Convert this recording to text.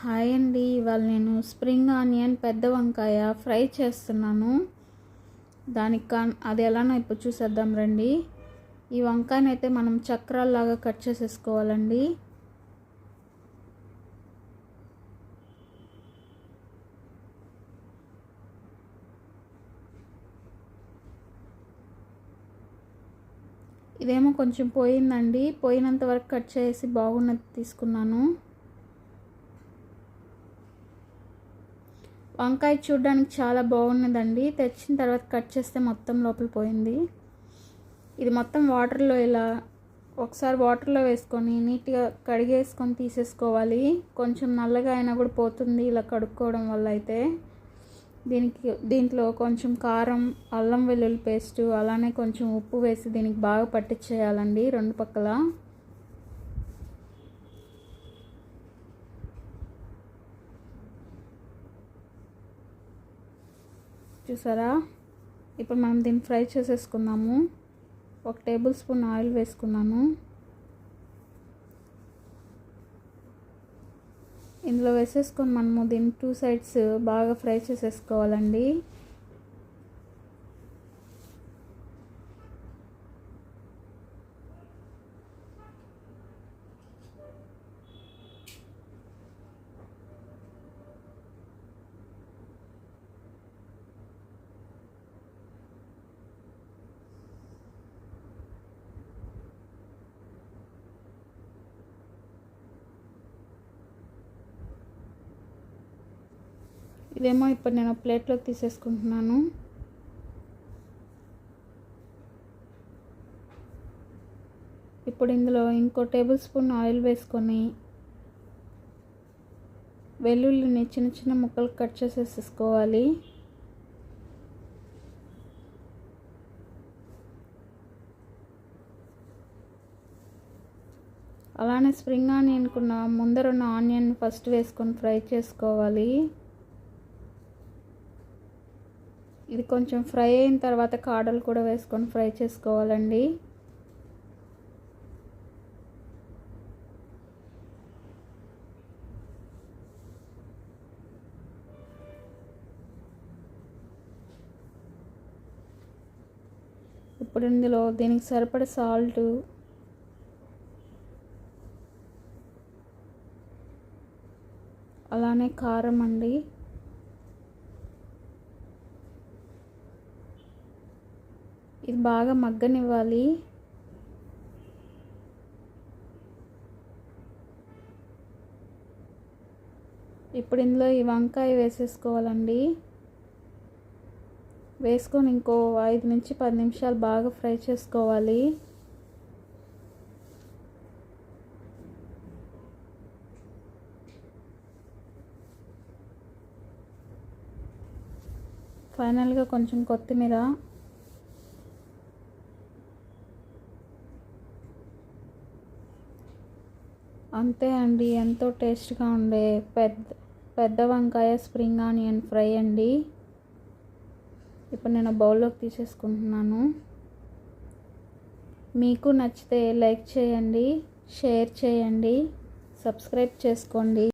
Hi అండి. ఇవాళ నేను స్ప్రింగ్ ఆనియన్ పెద్ద వంకాయ ఫ్రై చేస్తున్నాను. దానికి కా అది ఎలానో ఇప్పుడు చూసేద్దాం రండి. ఈ వంకాయని అయితే మనం చక్రాల్లాగా కట్ చేసేసుకోవాలండి. ఇదేమో కొంచెం పోయిందండి. పోయినంత వరకు కట్ చేసి బాగున్నది తీసుకున్నాను. వంకాయ చూడడానికి చాలా బాగున్నదండి. తెచ్చిన తర్వాత కట్ చేస్తే మొత్తం లోపల పోయింది. ఇది మొత్తం వాటర్లో ఇలా ఒకసారి వాటర్లో వేసుకొని నీట్గా కడిగేసుకొని తీసేసుకోవాలి. కొంచెం నల్లగా అయినా కూడా పోతుంది ఇలా కడుక్కోవడం వల్ల అయితే. దీనికి దీంట్లో కొంచెం కారం అల్లం వెల్లుల్లి పేస్టు అలానే కొంచెం ఉప్పు వేసి దీనికి బాగా పట్టించేయాలండి రెండు పక్కల. చూసారా? ఇప్పుడు మనం దీన్ని ఫ్రై చేసేసుకున్నాము ఒక టేబుల్ స్పూన్ ఆయిల్ వేసుకున్నాను. ఇందులో వేసేసుకొని మనము దీన్ని టూ సైడ్స్ బాగా ఫ్రై చేసేసుకోవాలండి. ఇదేమో ఇప్పుడు నేను ప్లేట్లోకి తీసేసుకుంటున్నాను. ఇప్పుడు ఇందులో ఇంకో టేబుల్ స్పూన్ ఆయిల్ వేసుకొని వెల్లుల్లిని చిన్న చిన్న ముక్కలు కట్ చేసేసుకోవాలి అలానే స్ప్రింగ్ ముందర ముందరున్న ఆనియన్ ఫస్ట్ వేసుకొని ఫ్రై చేసుకోవాలి. ఇది కొంచెం ఫ్రై అయిన తర్వాత కాడలు కూడా వేసుకొని ఫ్రై చేసుకోవాలండి. ఇప్పుడు ఇందులో దీనికి సరిపడ సాల్ట్ అలానే కారం అండి. ఇది బాగా మగ్గనివ్వాలి. ఇప్పుడు ఇందులో ఈ వంకాయ వేసేసుకోవాలండి. వేసుకొని ఇంకో ఐదు నుంచి పది నిమిషాలు బాగా ఫ్రై చేసుకోవాలి. ఫైనల్గా కొంచెం కొత్తిమీర అంతే అండి. ఎంతో టేస్ట్గా ఉండే పెద్ద పెద్ద వంకాయ స్ప్రింగ్ ఆనియన్ ఫ్రై అండి. ఇప్పుడు నేను బౌల్లోకి తీసేసుకుంటున్నాను. మీకు నచ్చితే లైక్ చేయండి షేర్ చేయండి సబ్స్క్రైబ్ చేసుకోండి.